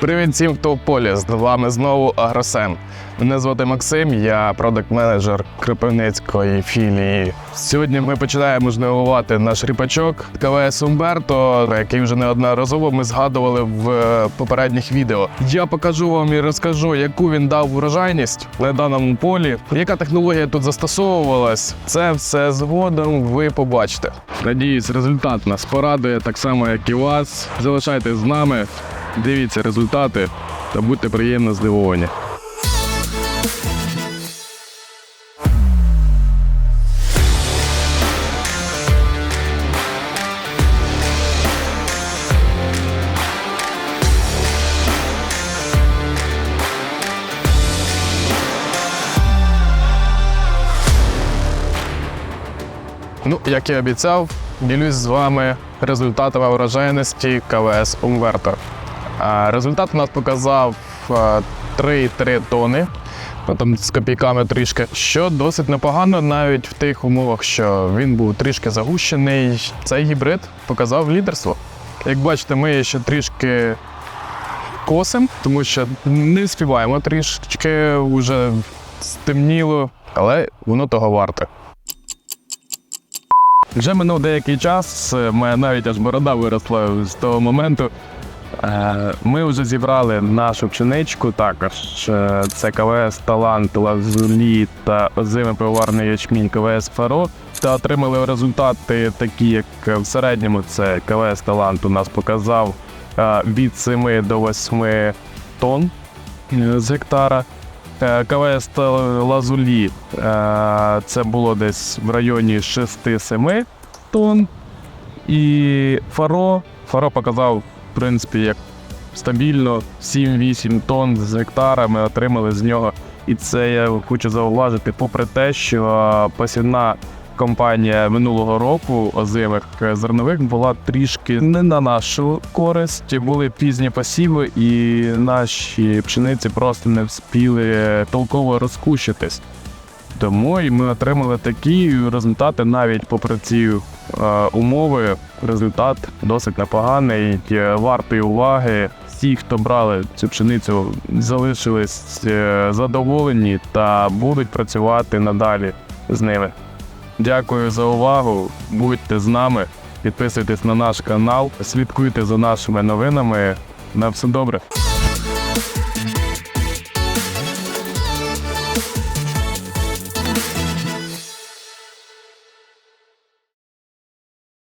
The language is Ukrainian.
Привіт всім, хто в полі. З вами знову Агросем. Мене звати Максим, я продакт-менеджер Кропивницької філії. Сьогодні ми починаємо жнивувати наш ріпачок КВС Умберто, який вже неодноразово ми згадували в е, попередніх відео. Я покажу вам і розкажу, яку він дав врожайність на даному полі, яка технологія тут застосовувалась. Це все згодом ви побачите. Надіюсь, результат нас порадує так само, як і вас. Залишайтесь з нами. Дивіться результати та будьте приємно здивовані. Ну, як і обіцяв, ділюсь з вами результатами врожайності КВС Умверто. Результат у нас показав а, 3,3 тони, там з копійками трішки, що досить непогано навіть в тих умовах, що він був трішки загущений. Цей гібрид показав лідерство. Як бачите, ми ще трішки косим, тому що не співаємо трішки, вже стемніло, але воно того варте. Вже минув деякий час, е, моя навіть аж борода виросла з того моменту. Е, Ми вже зібрали нашу пшеничку, також е, це КВС Талант, Лазулі та озимий пивоварний ячмінь КВС Фаро. Та отримали результати такі, як в середньому це КВС Талант у нас показав е, від 7 до 8 тонн з гектара. КВС Лазулі це було десь в районі 6-7 тонн. І Фаро. Фаро показав, принципі, як стабільно 7-8 тонн з гектара ми отримали з нього. І це я хочу зауважити, попри те, що посівна компанія минулого року озимих зернових була трішки не на нашу користь. Були пізні посіви, і наші пшениці просто не вспіли толково розкущитись. Тому і ми отримали такі результати навіть попри ці е, умови. Результат досить непоганий, е, вартий уваги. Всі, хто брали цю пшеницю, залишились е, задоволені та будуть працювати надалі з ними. Дякую за увагу. Будьте з нами, підписуйтесь на наш канал, слідкуйте за нашими новинами. На все добре.